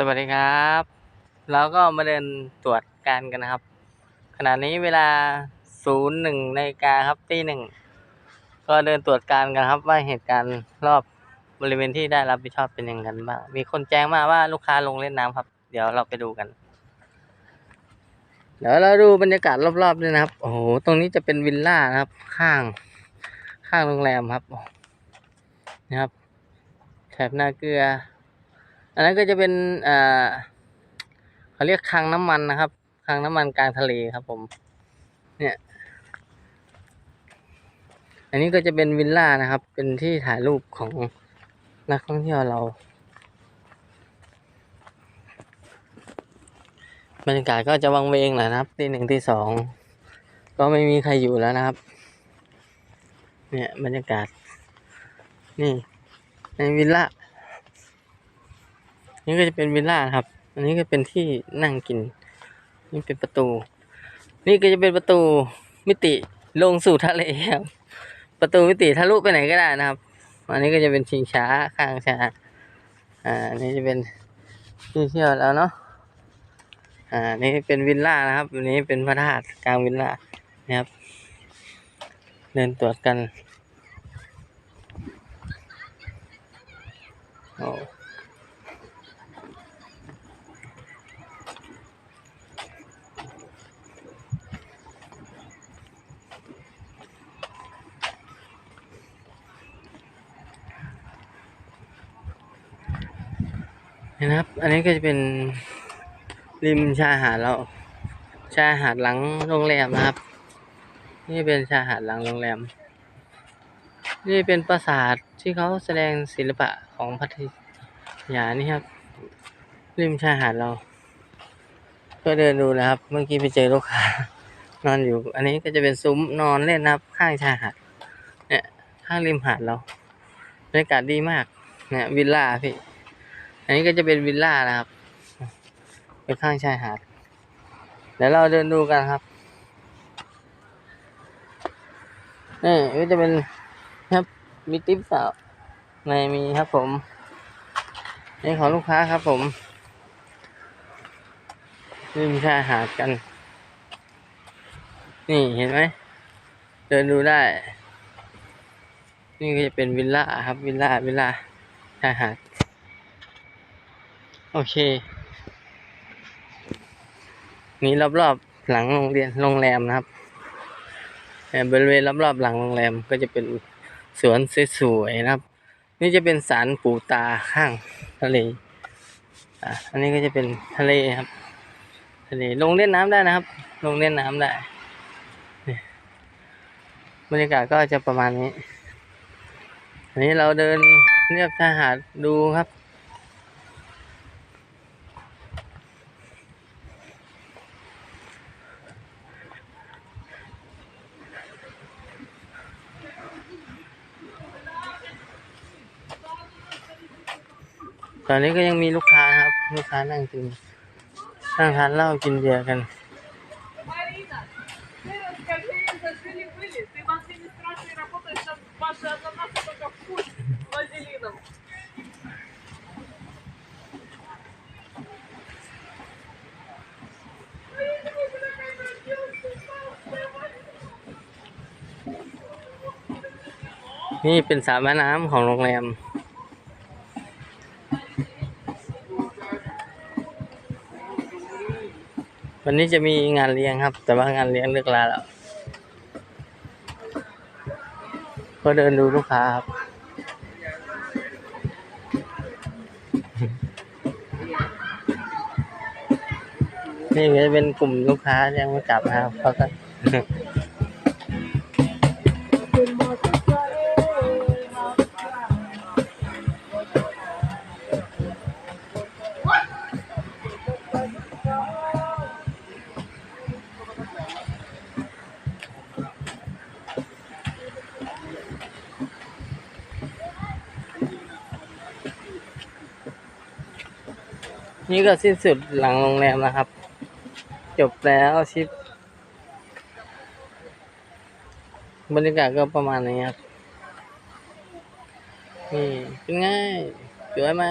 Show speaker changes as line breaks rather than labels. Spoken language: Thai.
สวัสดีครับ เราก็มาเดินตรวจการกันนะครับ ขณะนี้เวลาศูนย์หนึ่งนาฬิกาครับตีหนึ่งก็เดินตรวจการกันครับ ว่าเหตุการณ์รอบบริเวณที่ได้รับผิดชอบเป็นยังไงบ้างมีคนแจ้งมาว่าลูกค้าลงเล่นน้ำครับ เดี๋ยวเราไปดูกัน เดี๋ยวเราดูบรรยากาศรอบๆด้วยนะครับ โอ้โหตรงนี้จะเป็นวิลล่านะครับ ข้าง ข้างโรงแรมครับนะครับแถบนาเกลือ อันนั้นก็จะเป็นอ่าเขาเรียกคลังน้ำมันนะครับคลังน้ำมันกลางทะเลครับผม เนี่ย อันนี้ก็จะเป็นวิลล่านะครับ เป็นที่ถ่ายรูปของนักท่องเที่ยวเราบรรยากาศก็จะวังเวงแหละนะครับตีหนึ่งตีสองก็ไม่มีใครอยู่แล้วนะครับ เนี่ยบรรยากาศ นี่ ในวิลล่า นี่ก็จะเป็นวิลล่าครับ อันนี้ก็เป็นที่นั่งกิน นี่เป็นประตู นี่ก็จะเป็นประตูมิติลงสู่ทะเลครับ ประตูมิติทะลุไปไหนก็ได้นะครับ อันนี้ก็จะเป็นชิงช้าข้างช้า อ่านนี้จะเป็นที่เที่ยวแล้วเนาะ อ่า นี่เป็นวิลล่านะครับอันนี้เป็นพระธาตุกลางวิลล่านะครับ เดินตรวจกัน โอ้ นี่นะครับ อันนี้ก็จะเป็นริมชายหาดเราชายหาดหลังโรงแรมนะครับ นี่เป็นชายหาดหลังโรงแรม นี่เป็นปราสาทที่เขาแสดงศิลปะของพัทยานี่ครับ ริมชายหาดเรา ก็เดินดูนะครับ เมื่อกี้ไปเจอลูกค้านอนอยู่ อันนี้ก็จะเป็นซุ้มนอนเล่นนะครับ ข้างชายหาด เนี่ย ข้างริมหาดเราบรรยากาศดีมาก เนี่ยวิลล่าพี่ อันนี้ก็จะเป็นวิลล่านะครับเป็นข้างชายหาดเดี๋ยวเราเดินดูกันครับนี่ก็จะเป็นครับมีติ๊บเปล่าไม่มีครับผมนี่ของลูกค้าครับผมริมชายหาดกัน นี่เห็นไหมเดินดูได้ นี่ก็จะเป็นวิลล่าครับวิลล่าวิลล่าชายหาด โอเคนี่รอบๆหลังโรงเรียนโรงแรมนะครับแต่บริเวณรอบๆหลังโรงแรมก็จะเป็นสวนสวยๆนะครับ นี่จะเป็นสารปูตาข้างทะเลอะอันนี้ก็จะเป็นทะเลครับทะเลลงเล่นน้ำได้นะครับ ลงเล่นน้ำได้บรรยากาศก็จะประมาณนี้ อันนี้เราเดินเรียบชายหาดดูครับ ตอนนี้ก็ยังมีลูกค้าครับ ลูกค้านั่งกินนั่งทานเหล้ากินเบียร์กันนี่เป็นสระว่ายน้ำของโรงแรม วันนี้จะมีงานเลี้ยงครับ แต่ว่างานเลี้ยงเลิกลาแล้ว ก็เดินดูลูกค้าครับนี่ก็จะเป็นกลุ่มลูกค้ายังไม่กลับนะครับเขาก็ นี่ก็สิ้นสุดหลังโรงแรมนะครับ จบแล้วชิป บรรยากาศก็ประมาณนี้ครับ นี่เป็นไงสวยไหม